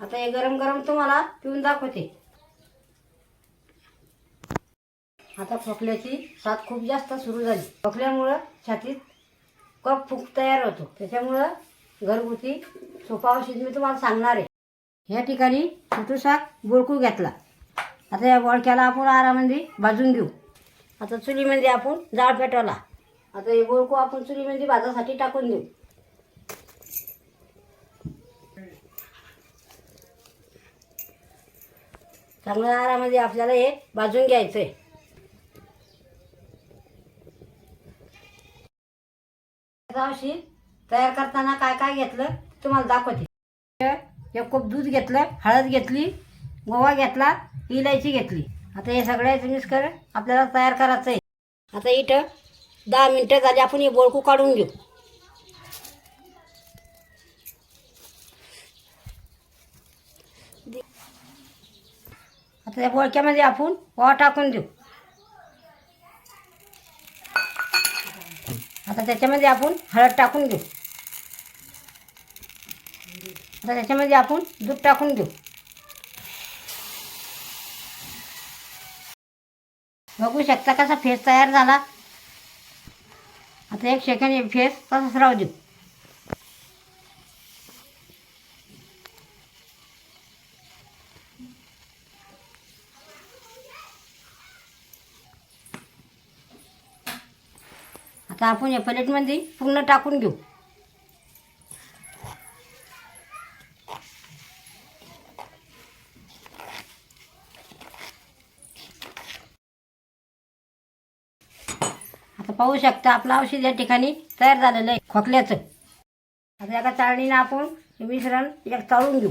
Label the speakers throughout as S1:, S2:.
S1: आता हे गरम गरम तुम्हाला पिऊन दाखवते. आता खोकल्याची साथ खूप जास्त सुरू झाली. खोकल्यामुळं छातीत कप फुक तयार होतो. त्याच्यामुळं घरगुती सोपा औषध मी तुम्हाला सांगणार आहे. या ठिकाणी छोटूसा बोळकू घेतला. आता या बोळक्याला आपण आरामध्ये भाजून घेऊ. आता चुलीमध्ये आपण जाळ पेटवला. आता हे बोळकू आपण चुलीमध्ये भाजासाठी टाकून देऊ. चांगल्या आरामध्ये आपल्याला हे भाजून घ्यायचं आहे तयार करताना काय काय घेतलं ते तुम्हाला दाखवते. एक कप दूध घेतलं हळद घेतली गोवा घेतला इलायची घेतली. आता हे सगळ्याचं मिक्सर आपल्याला तयार करायचं आहे आता इथं दहा मिनटं झाली आपण हे बोळकू काढून घेऊ. आता त्या बोळक्यामध्ये आपण पोहा टाकून देऊ. आता त्याच्यामध्ये आपण हळद टाकून देऊ. आता त्याच्यामध्ये आपण दूध टाकून देऊ. बघू शकता कसा फेस तयार झाला. आता एक सेकंड फेस तसाच राहू देऊ. आता आपण या प्लेटमध्ये पूर्ण टाकून घेऊ. आता पाहू शकता आपलं औषध या ठिकाणी तयार झालेलं आहे खोकल्याचं. आता एका चाळणीनं आपण हे मिश्रण एक चाळून घेऊ.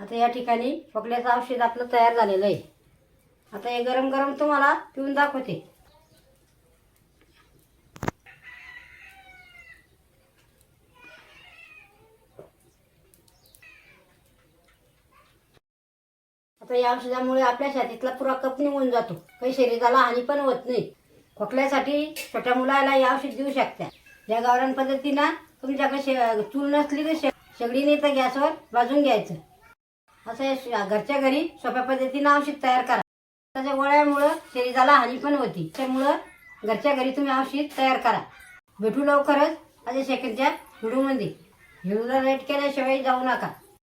S1: आता या ठिकाणी खोकल्याचं औषध आपलं तयार झालेलं आहे. आता हे गरम गरम तुम्हाला पिऊन दाखवते. आता या औषधामुळे आपल्या छातीतला पुरा कप निघून जातो. काही शरीराला हानी पण होत नाही. खोकल्यासाठी छोट्या मुलाला हे औषध देऊ शकता. या गावरान पद्धतीनं तुमच्याकडे शे चूल नसली तर शे शेगडीने तर गॅसवर भाजून घ्यायचं. असं घरच्या घरी सोप्या पद्धतीनं औषध तयार करा. त्याच्या गोळ्यामुळं शरीराला हानी पण होती. त्यामुळं घरच्या घरी तुम्ही औषध तयार करा. भेटू लवकरच अजय शेखरच्या व्हिडिओमध्ये. व्हिडिओला रेट केल्याशिवाय जाऊ नका.